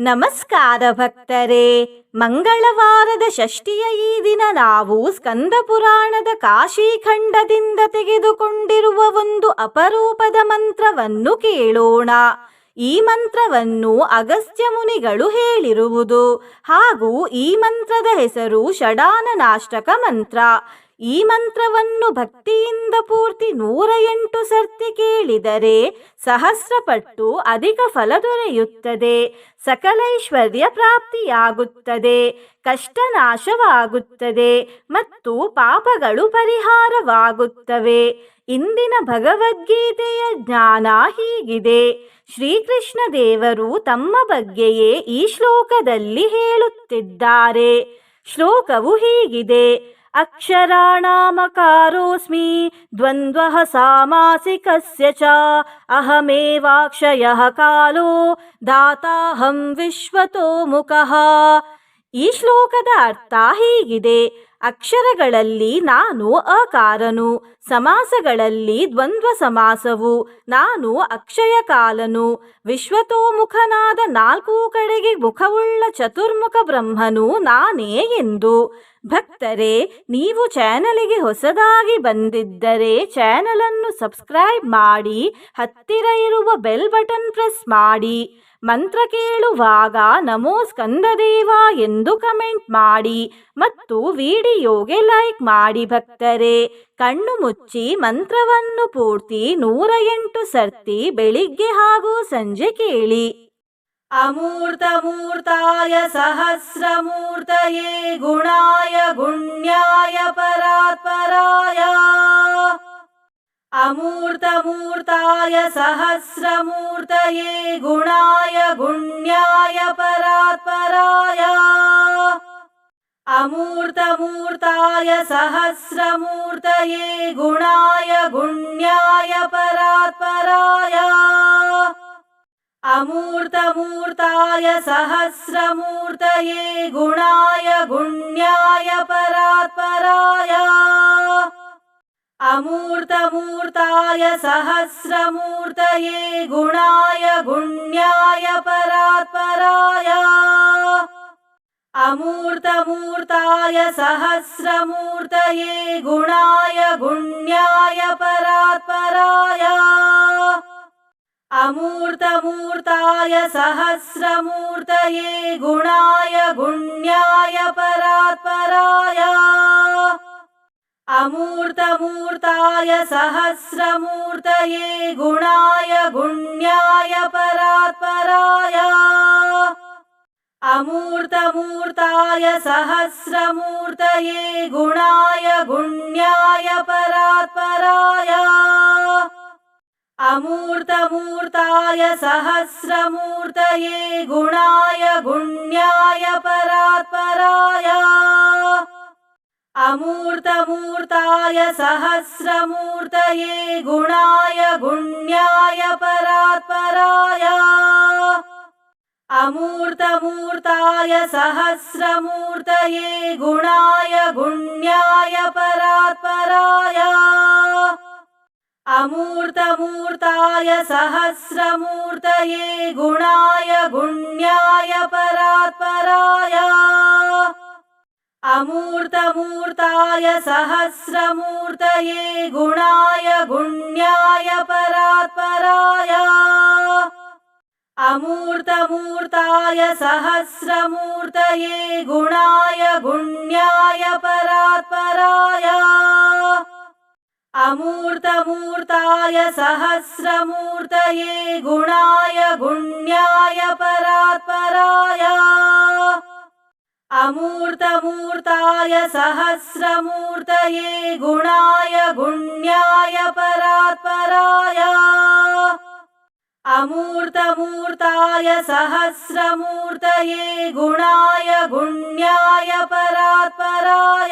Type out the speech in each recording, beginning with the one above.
ನಮಸ್ಕಾರ ಭಕ್ತರೇ. ಮಂಗಳವಾರದ ಷಷ್ಠಿಯ ಈ ದಿನ ನಾವು ಸ್ಕಂದ ಪುರಾಣದ ಕಾಶಿಖಂಡದಿಂದ ತೆಗೆದುಕೊಂಡಿರುವ ಒಂದು ಅಪರೂಪದ ಮಂತ್ರವನ್ನು ಕೇಳೋಣ. ಈ ಮಂತ್ರವನ್ನು ಅಗಸ್ತ್ಯ ಮುನಿಗಳು ಹೇಳಿರುವುದು ಹಾಗೂ ಈ ಮಂತ್ರದ ಹೆಸರು ಷಡಾನನಾಷ್ಟಕ ಮಂತ್ರ. ಈ ಮಂತ್ರವನ್ನು ಭಕ್ತಿಯಿಂದ ಪೂರ್ತಿ ನೂರ ಎಂಟು ಸರ್ತಿ ಕೇಳಿದರೆ ಸಹಸ್ರಪಟ್ಟು ಅಧಿಕ ಫಲ ದೊರೆಯುತ್ತದೆ. ಸಕಲೈಶ್ವರ್ಯ ಪ್ರಾಪ್ತಿಯಾಗುತ್ತದೆ. ಕಷ್ಟ ನಾಶವಾಗುತ್ತದೆ ಮತ್ತು ಪಾಪಗಳು ಪರಿಹಾರವಾಗುತ್ತವೆ. ಇಂದಿನ ಭಗವದ್ಗೀತೆಯ ಜ್ಞಾನ ಹೀಗಿದೆ. ಶ್ರೀಕೃಷ್ಣ ದೇವರು ತಮ್ಮ ಬಗ್ಗೆಯೇ ಈ ಶ್ಲೋಕದಲ್ಲಿ ಹೇಳುತ್ತಿದ್ದಾರೆ. ಶ್ಲೋಕವು ಹೀಗಿದೆ. अक्षराणामकारोऽस्मि द्वन्द्वः सामासिकस्य च अहमेवाक्षयः कालो दाताहं ವಿಶ್ವತೋಮುಖಃ ಈ ಶ್ಲೋಕದ ಅರ್ಥ ಹೀಗಿದೆ ಅಕ್ಷರಗಳಲ್ಲಿ ನಾನು ಅಕಾರನು, ಸಮಾಸಗಳಲ್ಲಿ ದ್ವಂದ್ವ ಸಮಾಸವು ನಾನು ಅಕ್ಷಯ ಕಾಲನು ವಿಶ್ವತೋಮುಖನಾದ ನಾಲ್ಕು ಕಡೆಗೆ ಮುಖವುಳ್ಳ ಚತುರ್ಮುಖ ಬ್ರಹ್ಮನು ನಾನೇ ಎಂದು. ಭಕ್ತರೇ, ನೀವು ಚಾನಲಿಗೆ ಹೊಸದಾಗಿ ಬಂದಿದ್ದರೆ ಚಾನಲನ್ನು ಸಬ್ಸ್ಕ್ರೈಬ್ ಮಾಡಿ, ಹತ್ತಿರ ಇರುವ ಬೆಲ್ ಬಟನ್ ಪ್ರೆಸ್ ಮಾಡಿ. ಮಂತ್ರ ಕೇಳುವಾಗ ನಮೋ ಸ್ಕಂದದೇವ ಎಂದು ಕಮೆಂಟ್ ಮಾಡಿ ಮತ್ತು ವಿಡಿಯೋಗೆ ಲೈಕ್ ಮಾಡಿ ಭಕ್ತರೆ. ಕಣ್ಣು ಮುಚ್ಚಿ ಮಂತ್ರವನ್ನು ಪೂರ್ತಿ ನೂರ ಎಂಟು ಸರ್ತಿ ಬೆಳಿಗ್ಗೆ ಹಾಗೂ ಸಂಜೆ ಕೇಳಿ. ಅಮೂರ್ತ ಅಮೂರ್ತಾಯ ಸಹಸ್ರ ಮೂರ್ತಯೇ ಗುಣಾಯ ಗುಣ್ಯಾಯ ಪರಾತ್ಪರಾಯ. अमूर्तमूर्ताय सहस्रमूर्तये गुणाय गुण्याय परात्पराय। अमूर्तमूर्ताय सहस्रमूर्तये गुणाय गुण्याय परात्पराय। अमूर्तमूर्ताय सहस्रमूर्तये गुणाय गुण्याय परात्पराय अमूर्तमूर्ताय सहस्रमूर्तये गुणाय गुण्याय परात्पराय। अमूर्तमूर्ताय सहस्रमूर्तये गुणाय गुण्याय परात्पराय। अमूर्तमूर्ताय सहस्रमूर्तये गुणाय गुण्याय परात्पराय अमूर्तमूर्ताय सहस्रमूर्तये गुणाय गुण्याय परात्पराय। अमूर्तमूर्ताय सहस्रमूर्तये गुणाय गुण्याय परात्पराय। अमूर्तमूर्ताय सहस्रमूर्तये गुणाय गुण्याय परात्पराय अमूर्तमूर्ताय सहस्रमूर्तये गुणाय गुण्याय परात्पराय। अमूर्तमूर्ताय सहस्रमूर्तये गुणाय गुण्याय परात्पराय। अमूर्तमूर्ताय सहस्रमूर्तये गुणाय गुण्याय परात्पराय अमूर्तमूर्ताय सहस्रमूर्तये गुणाय गुण्याय परात्पराय। अमूर्तमूर्ताय सहस्रमूर्तये गुणाय गुण्याय परात्पराय। अमूर्तमूर्ताय सहस्रमूर्तये गुणाय गुण्याय परात्पराय अमूर्तमूर्ताय सहस्रमूर्तये गुणाय गुण्याय परात्पराय। अमूर्तमूर्ताय सहस्रमूर्तये गुणाय गुण्याय परात्पराय।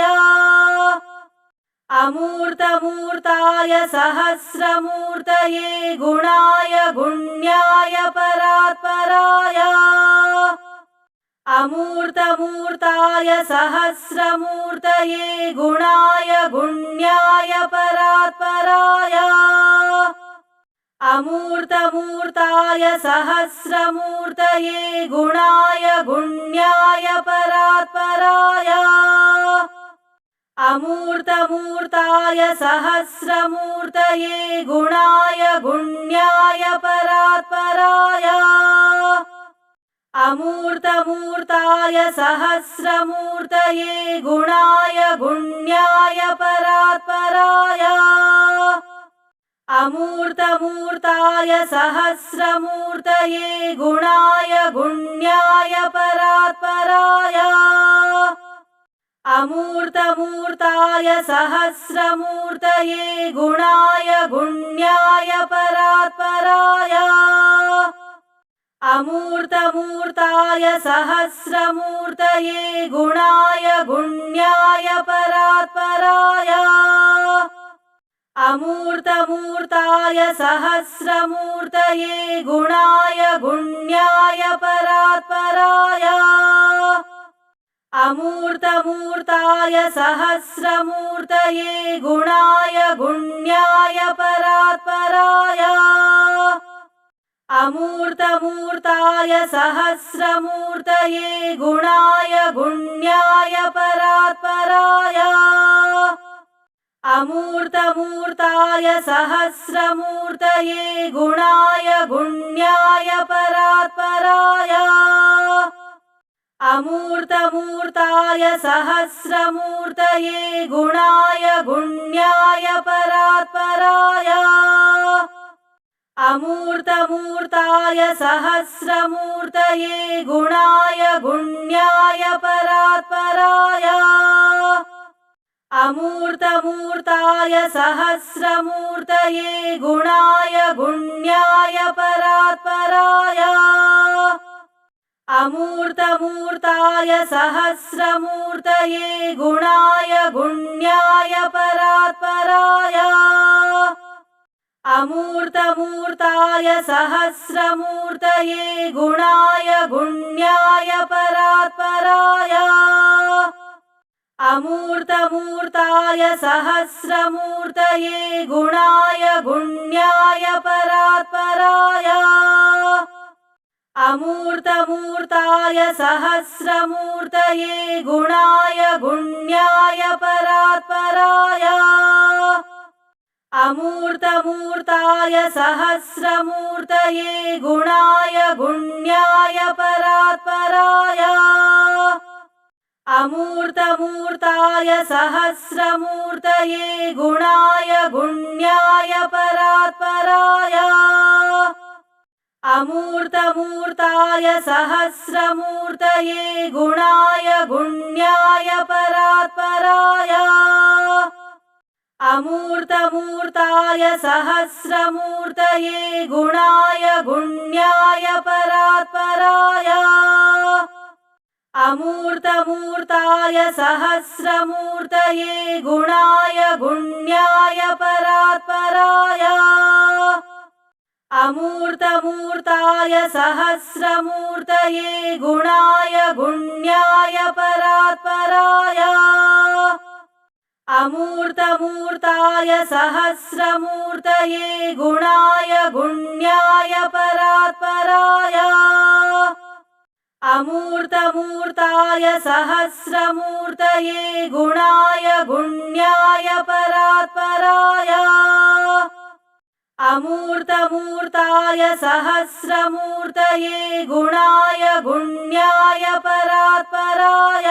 अमूर्तमूर्ताय सहस्रमूर्तये गुणाय गुण्याय परात्पराय अमूर्तमूर्ताय सहस्रमूर्तये गुणाय गुण्याय परात्पराय। अमूर्तमूर्ताय सहस्रमूर्तये गुणाय गुण्याय परात्पराय। अमूर्तमूर्ताय सहस्रमूर्तये गुणाय गुण्याय परात्पराय। अमूर्तमूर्ताय सहस्रमूर्तये गुणाय गुण्याय परात्पराय। अमूर्तमूर्ताय सहस्रमूर्तये गुणाय गुण्याय परात्पराय। अमूर्तमूर्ताय सहस्रमूर्तये गुणाय गुण्याय परात्पराय अमूर्तमूर्ताय सहस्रमूर्तये गुणाय गुण्याय परात्पराय। अमूर्तमूर्ताय सहस्रमूर्तये गुणाय गुण्याय परात्पराय। अमूर्तमूर्ताय सहस्रमूर्तये गुणाय गुण्याय परात्पराय अमूर्तमूर्ताय सहस्रमूर्तये गुणाय गुण्याय परात्पराय। अमूर्तमूर्ताय सहस्रमूर्तये गुणाय गुण्याय परात्पराय। अमूर्तमूर्ताय सहस्रमूर्तये गुणाय गुण्याय परात्पराय अमूर्तमूर्ताय सहस्रमूर्तये गुणाय गुण्याय परात्पराय अमूर्तमूर्ताय सहस्रमूर्तये गुणाय गुण्याय परात्पराय अमूर्तमूर्ताय सहस्रमूर्तये गुणाय गुण्याय परात्पराय अमूर्तमूर्ताय सहस्रमूर्तये गुणाय गुण्याय परात्पराय। अमूर्तमूर्ताय सहस्रमूर्तये गुणाय गुण्याय परात्पराय। अमूर्तमूर्ताय सहस्रमूर्तये गुणाय गुण्याय परात्पराय अमूर्तमूर्ताय सहस्रमूर्तये गुणाय गुण्याय परात्पराय। अमूर्तमूर्ताय सहस्रमूर्तये गुणाय गुण्याय परात्पराय। अमूर्तमूर्ताय सहस्रमूर्तये गुणाय गुण्याय परात्पराय अमूर्तमूर्ताय सहस्रमूर्तये गुणाय गुण्याय परात्पराय। अमूर्तमूर्ताय सहस्रमूर्तये गुणाय गुण्याय परात्पराय। अमूर्तमूर्ताय सहस्रमूर्तये गुणाय गुण्याय परात्पराय अमूर्तमूर्ताय सहस्रमूर्तये गुणाय गुण्याय परात्पराय। अमूर्तमूर्ताय सहस्रमूर्तये गुणाय गुण्याय परात्पराय। अमूर्तमूर्ताय सहस्रमूर्तये गुणाय गुण्याय परात्पराय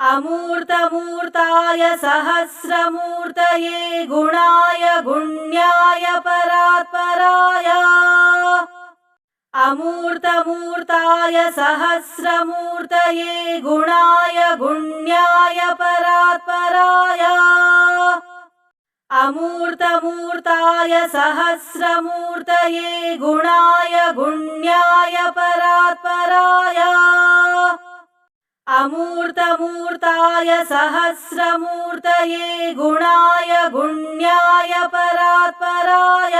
अमूर्तमूर्ताय सहस्रमूर्तये गुणाय गुण्याय परात्पराय। अमूर्तमूर्ताय सहस्रमूर्तये गुणाय गुण्याय परात्पराय। अमूर्तमूर्ताय सहस्रमूर्तये गुणाय गुण्याय परात्पराय अमूर्तमूर्ताय सहस्रमूर्तये गुणाय गुण्याय परात्पराय।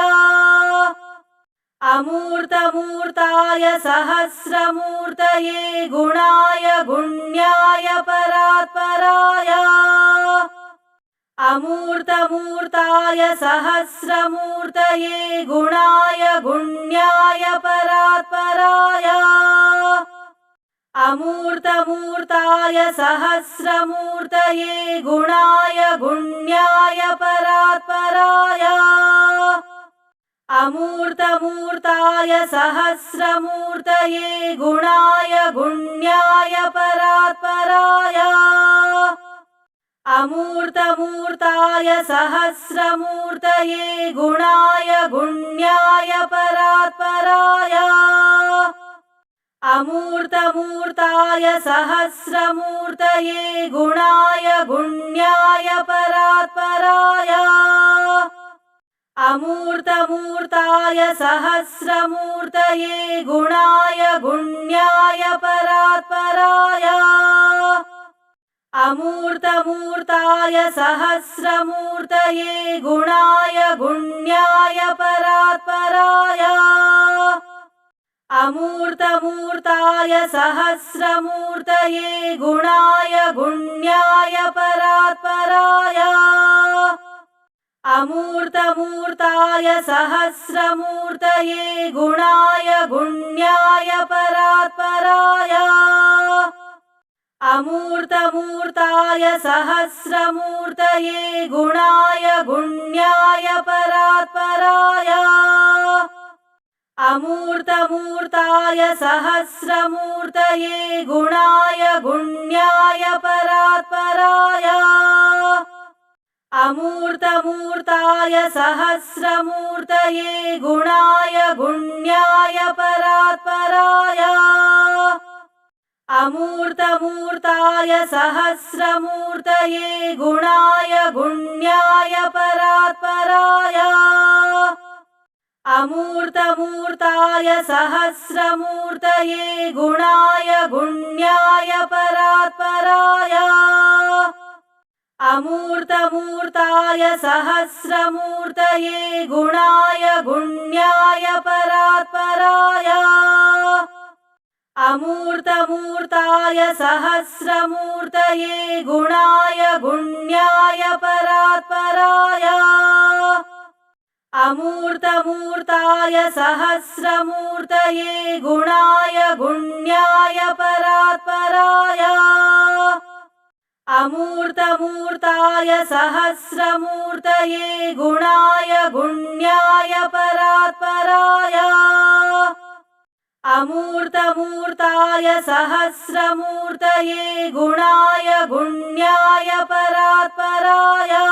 अमूर्तमूर्ताय सहस्रमूर्तये गुणाय गुण्याय परात्पराय। अमूर्तमूर्ताय सहस्रमूर्तये गुणाय गुण्याय परात्पराय अमूर्तमूर्ताय सहस्रमूर्तये गुणाय गुण्याय परात्पराय। अमूर्तमूर्ताय सहस्रमूर्तये गुणाय गुण्याय परात्पराय। अमूर्तमूर्ताय सहस्रमूर्तये गुणाय गुण्याय परात्पराय अमूर्तमूर्ताय सहस्रमूर्तये गुणाय गुण्याय परात्पराय। अमूर्तमूर्ताय सहस्रमूर्तये गुणाय गुण्याय परात्पराय। अमूर्तमूर्ताय सहस्रमूर्तये गुणाय गुण्याय परात्पराय अमूर्तमूर्ताय सहस्रमूर्तये गुणाय गुण्याय परात्पराय। अमूर्तमूर्ताय सहस्रमूर्तये गुणाय गुण्याय परात्पराय। अमूर्तमूर्ताय सहस्रमूर्तये गुणाय गुण्याय परात्पराय अमूर्तमूर्ताय सहस्रमूर्तये गुणाय गुण्याय परात्पराय। अमूर्तमूर्ताय सहस्रमूर्तये गुणाय गुण्याय परात्पराय। अमूर्तमूर्ताय सहस्रमूर्तये गुणाय गुण्याय परात्पराय अमूर्तमूर्ताय सहस्रमूर्तये गुणाय गुण्याय परात्पराय। अमूर्तमूर्ताय सहस्रमूर्तये गुणाय गुण्याय परात्पराय। अमूर्तमूर्ताय सहस्रमूर्तये गुणाय गुण्याय परात्पराय अमूर्तमूर्ताय सहस्रमूर्तये गुणाय गुण्याय परात्पराय। अमूर्तमूर्ताय सहस्रमूर्तये गुणाय गुण्याय परात्पराय। अमूर्तमूर्ताय सहस्रमूर्तये गुणाय गुण्याय परात्पराय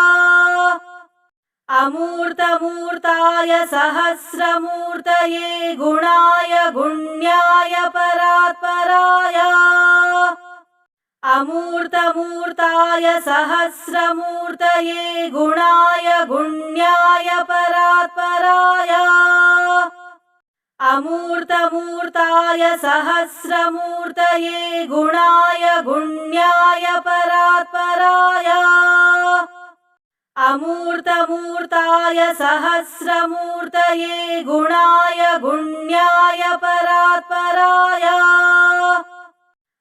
अमूर्तमूर्ताय सहस्रमूर्तये गुणाय गुण्याय परात्पराय। अमूर्तमूर्ताय सहस्रमूर्तये गुणाय गुण्याय परात्पराय। अमूर्तमूर्ताय सहस्रमूर्तये गुणाय गुण्याय परात्पराय अमूर्तमूर्ताय सहस्रमूर्तये गुणाय गुण्याय परात्पराय।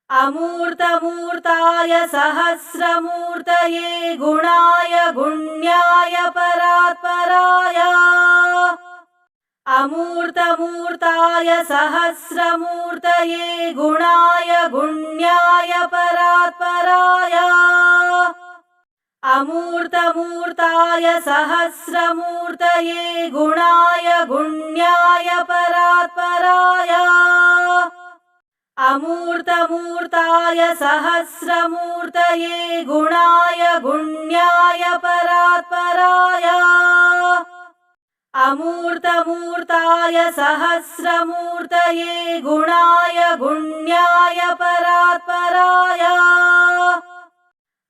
अमूर्तमूर्ताय सहस्रमूर्तये गुणाय गुण्याय परात्पराय। अमूर्तमूर्ताय सहस्रमूर्तये गुणाय गुण्याय परात्पराय अमूर्तमूर्ताय सहस्रमूर्तये गुणाय गुण्याय परात्पराय। अमूर्तमूर्ताय सहस्रमूर्तये गुणाय गुण्याय परात्पराय। अमूर्तमूर्ताय सहस्रमूर्तये गुणाय गुण्याय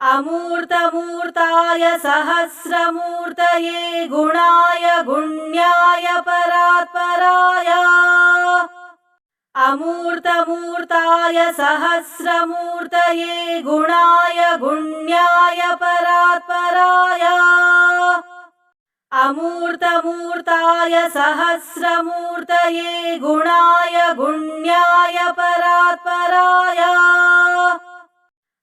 अमूर्तमूर्ताय सहस्रमूर्तये गुणाय गुण्याय परात्पराय। अमूर्तमूर्ताय सहस्रमूर्तये गुणाय गुण्याय परात्पराय। अमूर्तमूर्ताय सहस्रमूर्तये गुणाय गुण्याय परात्पराय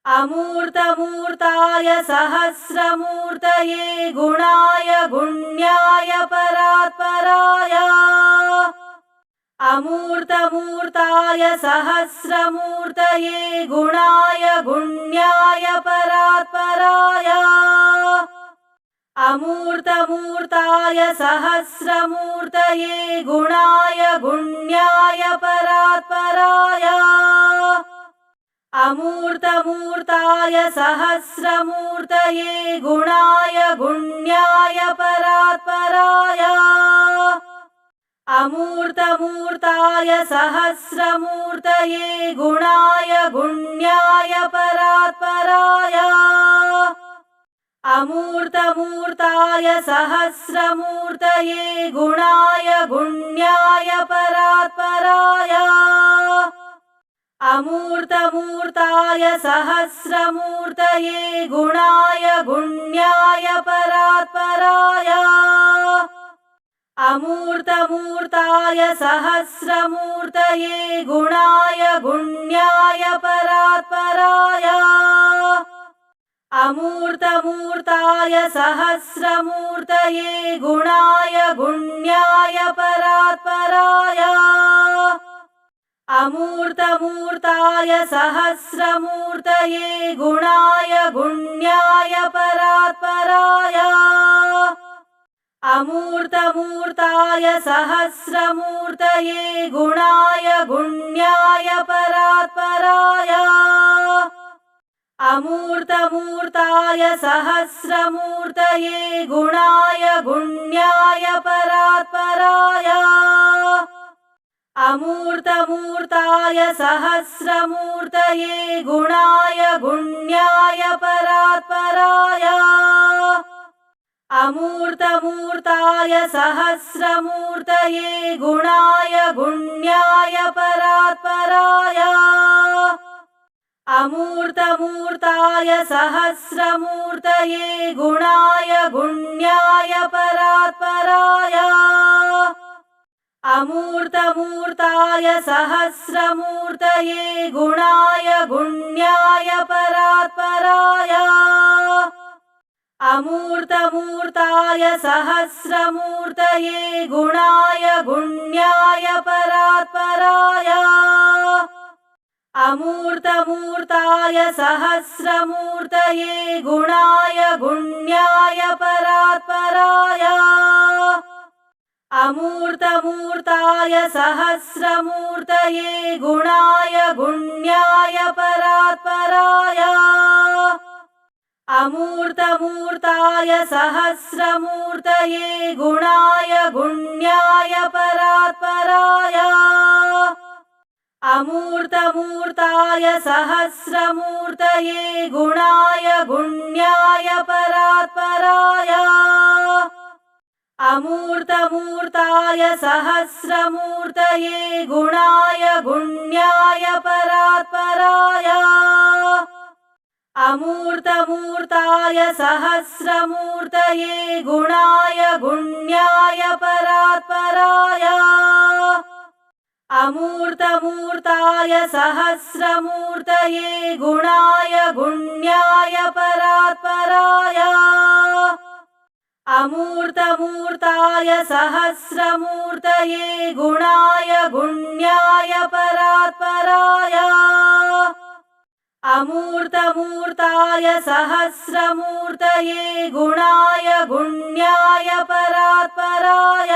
अमूर्तमूर्ताय सहस्रमूर्तये गुणाय गुण्याय परात्पराय। अमूर्तमूर्ताय सहस्रमूर्तये गुणाय गुण्याय परात्पराय। अमूर्तमूर्ताय सहस्रमूर्तये गुणाय गुण्याय परात्पराय अमूर्तमूर्ताय सहस्रमूर्तये गुणाय गुण्याय परात्पराय। अमूर्तमूर्ताय सहस्रमूर्तये गुणाय गुण्याय परात्पराय। अमूर्तमूर्ताय सहस्रमूर्तये गुणाय गुण्याय परात्पराय अमूर्तमूर्ताय सहस्रमूर्तये गुणाय गुण्याय परात्पराय। अमूर्तमूर्ताय सहस्रमूर्तये गुणाय गुण्याय परात्पराय। अमूर्तमूर्ताय सहस्रमूर्तये गुणाय गुण्याय परात्पराय अमूर्तमूर्ताय सहस्रमूर्तये गुणाय गुण्याय परात्पराय। अमूर्तमूर्ताय सहस्रमूर्तये गुणाय गुण्याय परात्पराय। अमूर्तमूर्ताय सहस्रमूर्तये गुणाय गुण्याय अमूर्तमूर्ताय सहस्रमूर्तये गुणाय गुण्याय परात्पराय। अमूर्तमूर्ताय सहस्रमूर्तये गुणाय गुण्याय परात्पराय। अमूर्तमूर्ताय सहस्रमूर्तये गुणाय गुण्याय परात्पराय अमूर्तमूर्ताय सहस्रमूर्तये गुणाय गुण्याय परात्पराय। अमूर्तमूर्ताय सहस्रमूर्तये गुणाय गुण्याय परात्पराय। अमूर्तमूर्ताय सहस्रमूर्तये गुणाय गुण्याय परात्पराय अमूर्तमूर्ताय सहस्रमूर्तये गुणाय गुण्याय परात्पराय। अमूर्तमूर्ताय सहस्रमूर्तये गुणाय गुण्याय परात्पराय। अमूर्तमूर्ताय सहस्रमूर्तये गुणाय गुण्याय परात्पराय अमूर्तमूर्ताय सहस्रमूर्तये गुणाय गुण्याय परात्पराय। अमूर्तमूर्ताय सहस्रमूर्तये गुणाय गुण्याय परात्पराय। अमूर्तमूर्ताय सहस्रमूर्तये गुणाय गुण्याय परात्पराय अमूर्तमूर्ताय सहस्रमूर्तये गुणाय गुण्याय परात्पराय। अमूर्तमूर्ताय सहस्रमूर्तये गुणाय गुण्याय परात्पराय